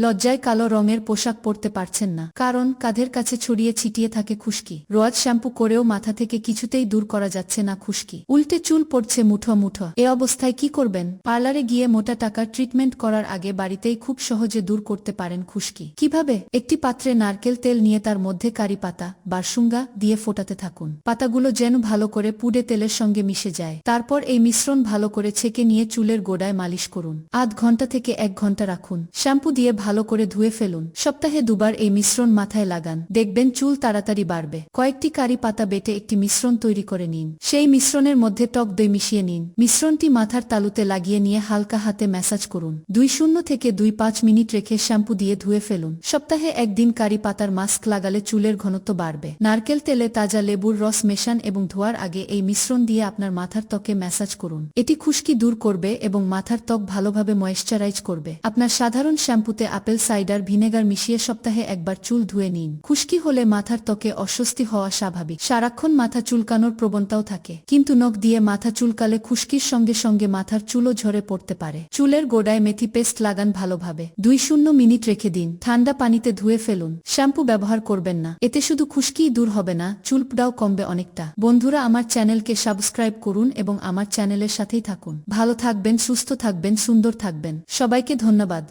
লজ্জায় কালো রঙের পোশাক পরতে পারছেন না। কারণ কাঁধের কাছে ছড়িয়ে ছিটিয়ে থাকে খুশকি। রোয়াজ শ্যাম্পু করেও মাথা থেকে কিছুতেই দূর করা যাচ্ছে না খুশকি। উল্টে চুল পড়ছে মুঠো মুঠো। এ অবস্থায় কি করবেন? পার্লারে গিয়ে মোটা টাকার ট্রিটমেন্ট করার আগে বাড়িতেই খুব সহজে দূর করতে পারেন খুশকি। কীভাবে? একটি পাত্রে নারকেল তেল নিয়ে তার মধ্যে কারি পাতা, বারসুঙ্গা দিয়ে ফোটাতে থাকুন। পাতাগুলো যেন ভালো করে পুড়ে তেলের সঙ্গে মিশে যায়। তারপর এই মিশ্রণ ভালো করে ছেঁকে নিয়ে চুলের গোড়ায় মালিশ করুন। আধ ঘণ্টা থেকে এক ঘণ্টা রাখুন। শ্যাম্পু দিয়ে ভালো করে ধুয়ে ফেলুন। সপ্তাহে দুবার এই মিশ্রণ মাথায় লাগান। দেখবেন চুল তাড়াতাড়ি বাড়বে। কয়েকটি কারি পাতা বেটে একটি মিশ্রণ তৈরি করে নিন। সেই মিশ্রণের মধ্যে টক দই মিশিয়ে নিন। মিশ্রণটি মাথার তালুতে লাগিয়ে নিয়ে হালকা হাতে ম্যাসাজ করুন। দুই শূন্য থেকে দুই পাঁচ মিনিট রেখে শ্যাম্পু দিয়ে ধুয়ে ফেলুন। সপ্তাহে একদিন কারি পাতার মাস্ক লাগালে চুলের ঘনত্ব বাড়বে। নারকেল তেলে তাজা লেবুর রস মেশান এবং ধোয়ার আগে এই মিশ্রণ দিয়ে আপনার মাথার ত্বকে ম্যাসাজ করুন। এটি খুশকি দূর করবে এবং মাথার ত্বক ভালোভাবে ময়েশ্চারাইজ করবে। আপনার সাধারণ শ্যাম্পুতে আপেল সাইডার ভিনেগার মিশিয়ে সপ্তাহে একবার চুল ধুয়ে নিন। খুশকি হলে মাথার ত্বকে অস্বস্তি হওয়া স্বাভাবিক। সারাক্ষণ মাথা চুলকানোর প্রবণতাও থাকে। কিন্তু নখ দিয়ে মাথা চুলকালে খুশকির সঙ্গে সঙ্গে মাথার চুলও ঝরে পড়তে পারে। চুলের গোড়ায় মেথি পেস্ট লাগান ভালোভাবে। দুই শূন্য মিনিট রেখে দিন। ঠান্ডা পানিতে ধুয়ে ফেলুন। শ্যাম্পু ব্যবহার করবেন না। এতে শুধু খুশকিই দূর হবে না, চুলপড়াও কমবে অনেকটা। বন্ধুরা, আমার চ্যানেলকে সাবস্ক্রাইব করুন এবং আমার চ্যানেলের সাথেই থাকুন। ভালো থাকবেন, সুস্থ থাকবেন, সুন্দর থাকবেন। সবাইকে ধন্যবাদ।